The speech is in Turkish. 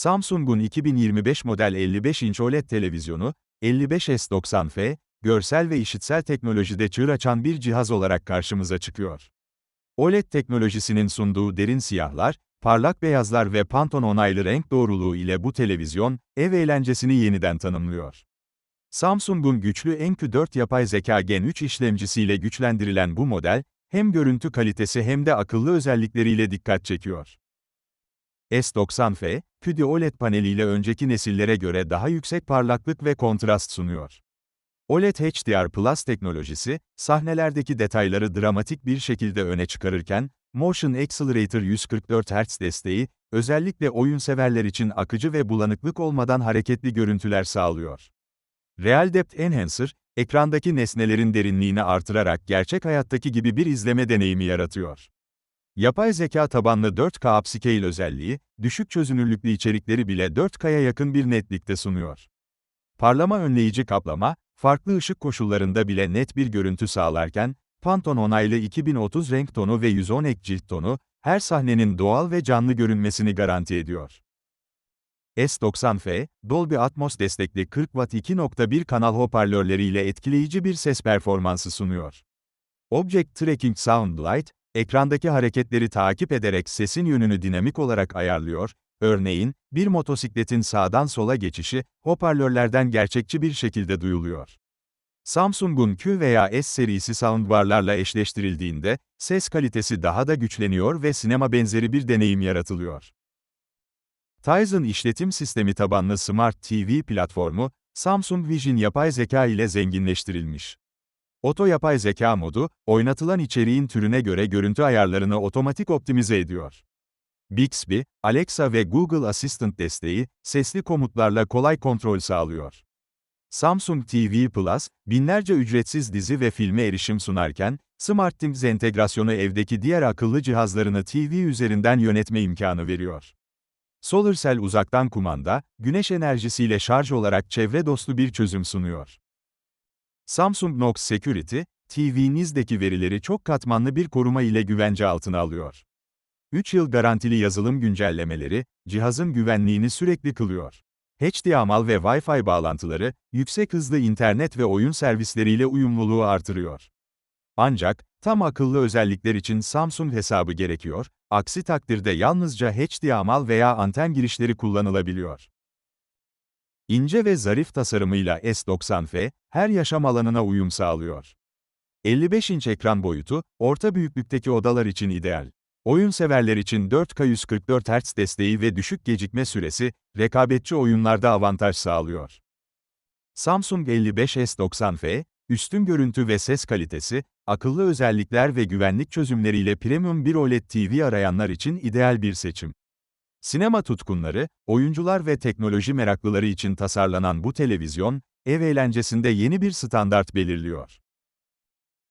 Samsung'un 2025 model 55 inç OLED televizyonu, 55S90F, görsel ve işitsel teknolojide çığır açan bir cihaz olarak karşımıza çıkıyor. OLED teknolojisinin sunduğu derin siyahlar, parlak beyazlar ve Pantone onaylı renk doğruluğu ile bu televizyon, ev eğlencesini yeniden tanımlıyor. Samsung'un güçlü NQ4 yapay zeka Gen 3 işlemcisiyle güçlendirilen bu model, hem görüntü kalitesi hem de akıllı özellikleriyle dikkat çekiyor. S90F, QD OLED paneliyle önceki nesillere göre daha yüksek parlaklık ve kontrast sunuyor. OLED HDR Plus teknolojisi, sahnelerdeki detayları dramatik bir şekilde öne çıkarırken, Motion Accelerator 144 Hz desteği, özellikle oyun severler için akıcı ve bulanıklık olmadan hareketli görüntüler sağlıyor. Real Depth Enhancer, ekrandaki nesnelerin derinliğini artırarak gerçek hayattaki gibi bir izleme deneyimi yaratıyor. Yapay zeka tabanlı 4K upscale özelliği, düşük çözünürlüklü içerikleri bile 4K'ya yakın bir netlikte sunuyor. Parlama önleyici kaplama, farklı ışık koşullarında bile net bir görüntü sağlarken, Pantone onaylı 2030 renk tonu ve 110 ek cilt tonu, her sahnenin doğal ve canlı görünmesini garanti ediyor. S90F, Dolby Atmos destekli 40 Watt 2.1 kanal hoparlörleriyle etkileyici bir ses performansı sunuyor. Object Tracking Sound Light, ekrandaki hareketleri takip ederek sesin yönünü dinamik olarak ayarlıyor, örneğin, bir motosikletin sağdan sola geçişi, hoparlörlerden gerçekçi bir şekilde duyuluyor. Samsung'un Q veya S serisi soundbarlarla eşleştirildiğinde, ses kalitesi daha da güçleniyor ve sinema benzeri bir deneyim yaratılıyor. Tizen işletim sistemi tabanlı Smart TV platformu, Samsung Vision yapay zeka ile zenginleştirilmiş. Oto yapay zeka modu, oynatılan içeriğin türüne göre görüntü ayarlarını otomatik optimize ediyor. Bixby, Alexa ve Google Assistant desteği, sesli komutlarla kolay kontrol sağlıyor. Samsung TV Plus, binlerce ücretsiz dizi ve filme erişim sunarken, SmartThings entegrasyonu evdeki diğer akıllı cihazlarını TV üzerinden yönetme imkanı veriyor. SolarCell uzaktan kumanda, güneş enerjisiyle şarj olarak çevre dostu bir çözüm sunuyor. Samsung Knox Security, TV'nizdeki verileri çok katmanlı bir koruma ile güvence altına alıyor. 3 yıl garantili yazılım güncellemeleri, cihazın güvenliğini sürekli kılıyor. HDMI ve Wi-Fi bağlantıları, yüksek hızlı internet ve oyun servisleriyle uyumluluğu artırıyor. Ancak, tam akıllı özellikler için Samsung hesabı gerekiyor, aksi takdirde yalnızca HDMI veya anten girişleri kullanılabiliyor. İnce ve zarif tasarımıyla S90F, her yaşam alanına uyum sağlıyor. 55 inç ekran boyutu, orta büyüklükteki odalar için ideal. Oyun severler için 4K 144 Hz desteği ve düşük gecikme süresi, rekabetçi oyunlarda avantaj sağlıyor. Samsung 55S90F, üstün görüntü ve ses kalitesi, akıllı özellikler ve güvenlik çözümleriyle premium bir OLED TV arayanlar için ideal bir seçim. Sinema tutkunları, oyuncular ve teknoloji meraklıları için tasarlanan bu televizyon, ev eğlencesinde yeni bir standart belirliyor.